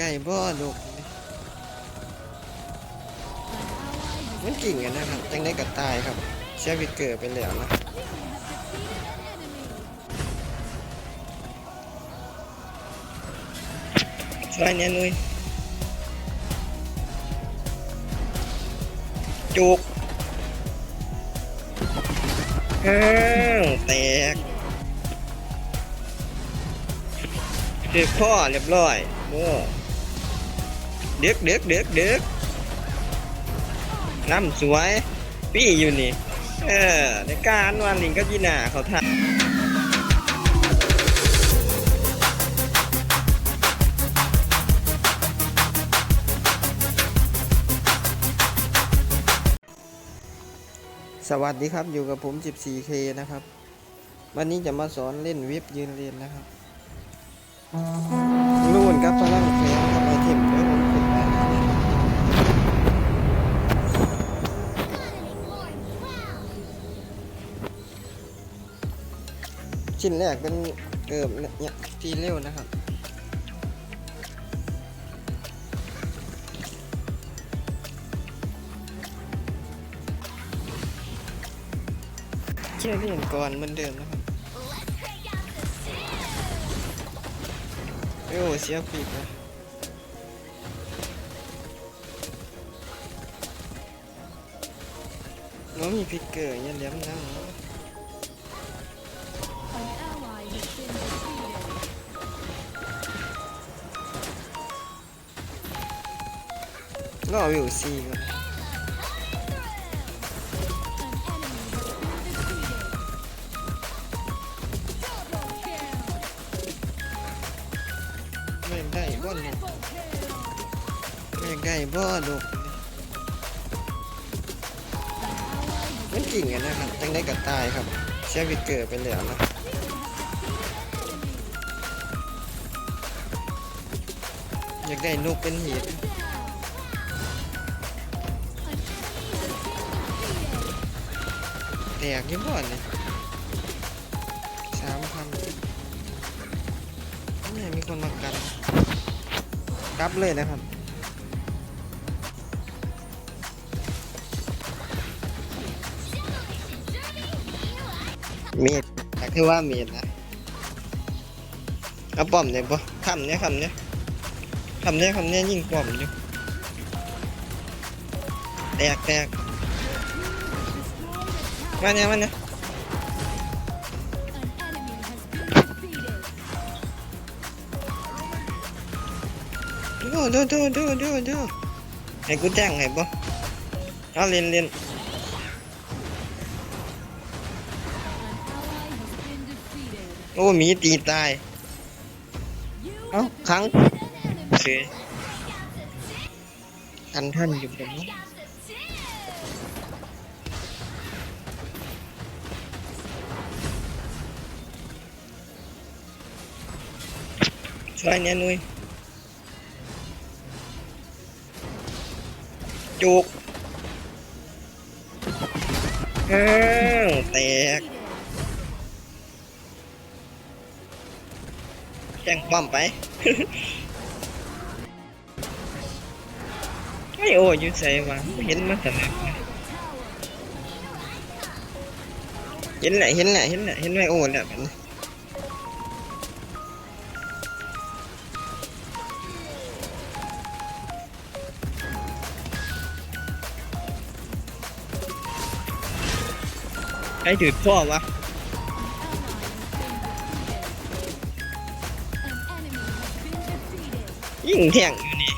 ได้บ่ลูกมันกิ่งกันนะครับจังได้กับตายครับเชื่อวิกเกอร์ไปแล้วนะช่วยเนี่ยนุ้ยจุกอ้าวแตกคือพ่อเรียบร้อยโอ้ เด็กเด็กเด็กเด็กน้ำสวย พี่อยู่นี่ เออในการวันลิงก็ยีหนาเขาทำสวัสดีครับอยู่กับผม 14K นะครับ วันนี้จะมาสอนเล่นเว็บยืนเรียนนะครับนู่นครับพลัง ชิ้นแรกเป็นเอิมเนี่ยทีเร็วนะครับเชื่อเรียนก่อนเหมือนเดิมนะครับโอ้เสียปีกนะน้องมีพิกเกอร์อย่าเลี้ยมนั่ง defeated. รอวิวซีก่อนไม่ได้บ่ลูกไม่ได้บ่ลูกมันกิ่งกันนะครับจังได้กับตายครับเสียพิกเกอร์ไปแล้วนะอยากได้นกเป็นหีบ แตกยี่บ่อนเลยสามพันนี่มีคนมากันกลับเลยนะครับเมีดแต่คือว่าเมีดนะเอาป้อมเนี่ยปะคำเนี่ยคำเนี่ยคำเนี่ยคำเนี่ยยิ่งป้อมอยู่แตกแตก มาเนี่ยมาเนี่ยดูดูดูดูดูดูให้กูแจ้งให้ปะเอาเรียนเรียนโอ้มีตีตาย เอ้า have ครั้งเสือกันท่านอยู่ตรงนี้ ช่วยนุ้ยจุกเอ้าแตกแจ้งป้อมไปไม่โอ้อยูใส่วะเห็นมาแสนับนเห็นแหละเห็นแหละเห็นแหละเห็นไม่โอ้แล้ว ใครถือพ่อวะยิ่งแข่งอยู่นี่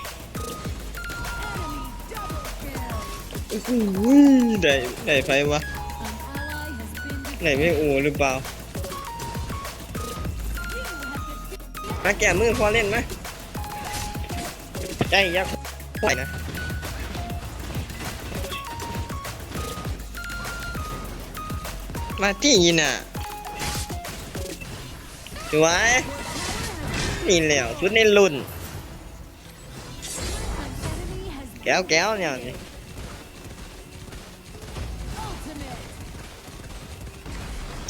อื้อหืได้ได้ไฟวะไหนไม่โอหรือเปล่ามาแก่มือพอเล่นไหมใจยักไหวนะ มาที่นี่น่ะสวยนี่แหล้วชุดในรุ่น แก้วแก้วเนี่ยนี่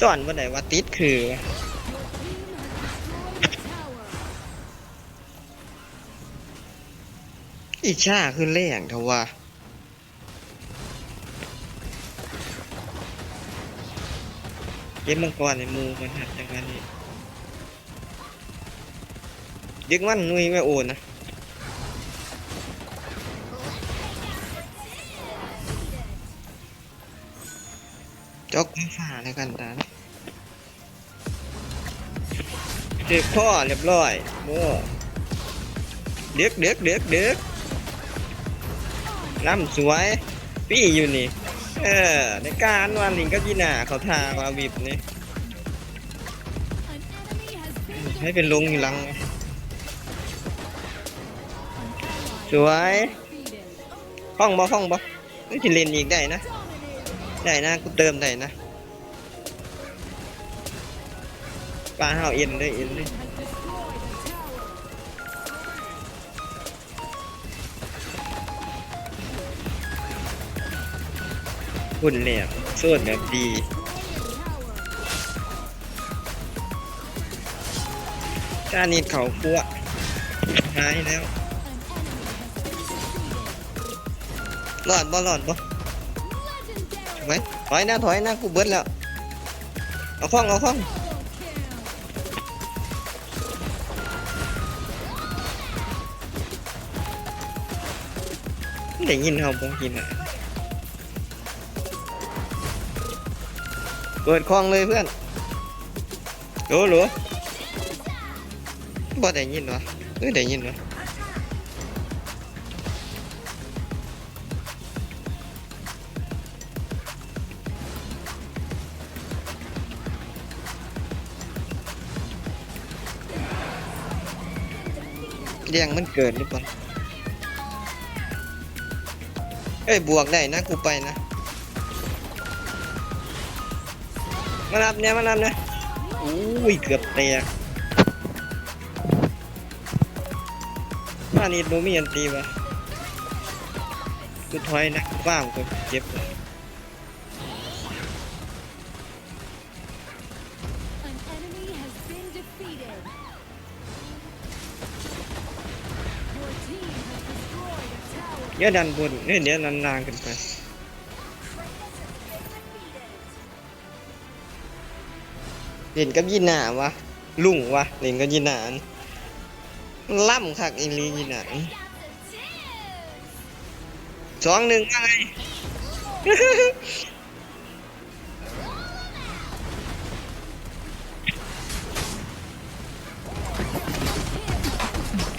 จอนว่าไหนว่าติดคือวะ Your team has destroyed a tower. อีชาคือแรงเทว่า เก็บมังกรในมูมันหัดจังนั้นนี่ยึกมันนุ้ยไม่โอนนะจอกฟ้าฝ่าแล้วกันตาเจ็บพ่อเรียบร้อยโม่เด็กเด็กเด็กเด็กน้ำสวย พี่อยู่นี่ เออ ในการวันลิงก็ยีหนาเขาทาวาวิบนี่ให้เป็นลุงอยู่ลัง สวยห้องบ่ห้องบ่นี่จะเล่นอีกได้นะ ได้นะกูเติมได้นะปลาห้าเอ็นเลยเอ็นเลย หุ่นแหลมโซดแบบดี Destroyed a tower. ก้านิดเขาคั่วหายแล้ว An enemy has been defeated. รอดบ่รอดบ่ถูกไหมถอยนะถอยนะกูเบิดแล้ว เอาข้องเอาข้องได้ยินเขาบ่กินอะ เปิดคลองเลยเพื่อนโหลโหลบ่ได้ยินวะเอ้ยได้ยินวะเลี้ยงมันเกิดหรือเปล่าเอ้ยบวกได้นะกูไปนะ มารับเนี่ยมารับเนี่ยอุ้ยเกือบแตกบ้านนี้โดมีอันตีวะกูถอยนะบ้ามกูเจ็บ An enemy has been defeated. Your team has destroyed a tower. เดี๋ยวดันบนเอ้ยเดี๋ยวดันล่างขึ้นไป เล่นกับยีหนาวะลุงวะเล่นกับยีหนานล่ำคักอีหลียีหนานสองหนึ่งอะไร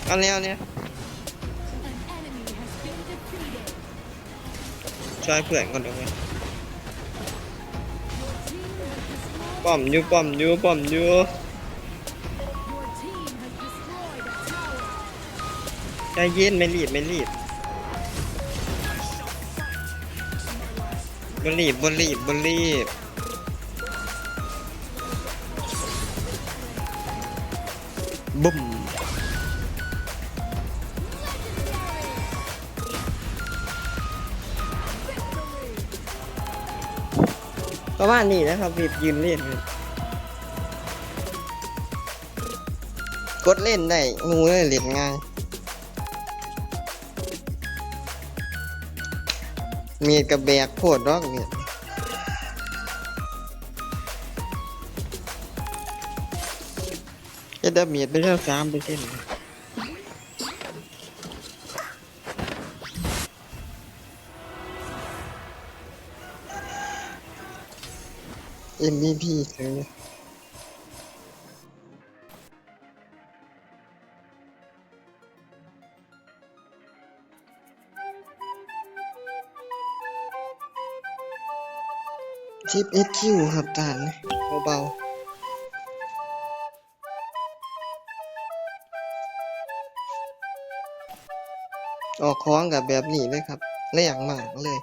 เอาแล้วเนี่ย An enemy has been defeated. ช่วยเพื่อนก่อนเดี๋ยว ป้อมอยู่ป้อมอยู่ป้อมอยู่ใจเย็นไม่รีบไม่รีบบรีบบรีบบรีบบุ้ม ประมาณนี้นะครับรีบยืนเล่น กดเล่นได้งูเล่นง่าย มีดกับแบกโคตรรอกเนี่ยจะได้มีดไปแล้วสามเปอร์เซ็นต์ เอ็มวีพีซื้อชิปเอสคิวครับตานเบาๆออกคล้องกับแบบนี้เลยครับแรงมากเลย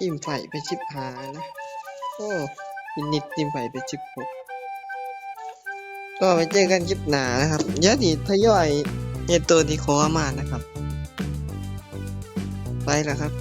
ทีมไฟไปชิบหานะ โอ้มินิดทีมไฟไปชิบหกก็ไปเจอกันคลิปหนานะครับยะนี่ทยอยเอตัวที่ขอมานะครับ ไปแล้วครับ